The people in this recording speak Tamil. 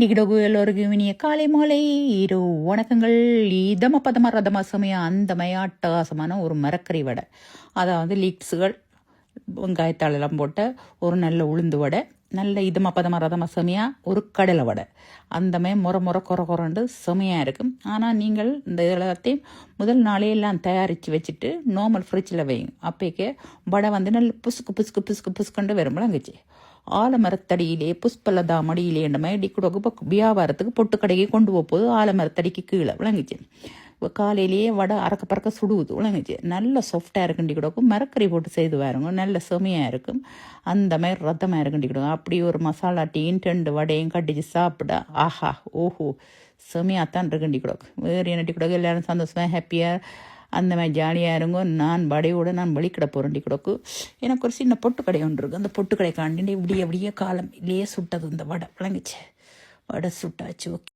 டிகிடகு எல்லோருக்கும் இனிய காலை மாலை. இரு வணக்கங்கள். இதம பதம ரதம சமயம் அந்தமய அட்டகாசமான ஒரு மரக்கறி வடை. அதாவது லீக்ஸுகள் வெங்காயத்தாளெல்லாம் போட்ட ஒரு நல்ல உளுந்து வடை நல்ல இதம பதம ரதம செமையா ஒரு கடலை வடை. அந்தமே முறை முறை குறை குறண்டு செமையாக இருக்கும். ஆனால் நீங்கள் இந்த எல்லாத்தையும் முதல் நாளே எல்லாம் தயாரித்து வச்சுட்டு நார்மல் ஃப்ரிட்ஜில் வைங்க அப்போக்கே வடை வந்து நல்ல புசுக்கு புசுக்கு புசுக்கு புசுக்குண்டு வரும்பளங்குச்சு ஆலமரத்தடியிலே புஷ்பலதா மடியிலே என்ற மாதிரி டிக்குடோக்கு வியாபாரத்துக்கு பொட்டு கடைக்கு கொண்டு போகும்போது ஆலமரத்தடிக்கு கீழே விளங்குச்சு. இப்போ காலையிலேயே வடை அறக்க பறக்க சுடுவுது விளங்குச்சு. நல்ல சாஃப்டாக இருக்குண்டி டிக்குடோக்கும் மரக்கறி போட்டு செய்து பாருங்க. நல்ல செமையாக இருக்கும். அந்த மாதிரி ரத்தமாக இருக்குண்டி கொடுக்கும். அப்படி ஒரு மசாலா டீன் ரெண்டு வடையும் கட்டிச்சு சாப்பிட ஆஹா ஓஹோ செமையாக தான் இருக்கும் டிக்குடோக்கு வேறு என்னட்டி டிக்குடோக்கு எல்லோரும் சந்தோஷமாக ஹாப்பியாக அந்த மாதிரி ஜாலியாக இருங்கோ. நான் வடையோடு நான் வழிக்கடை புரண்டி கிடக்கு. எனக்கு ஒரு சின்ன பொட்டு கடை ஒன்று இருக்குது அந்த பொட்டு கடை காண்டி இப்படி அப்படியே காலம் இல்லையே சுட்டது இந்த வடை. விளங்குச்சு. வடை சுட்டாச்சு. ஓகே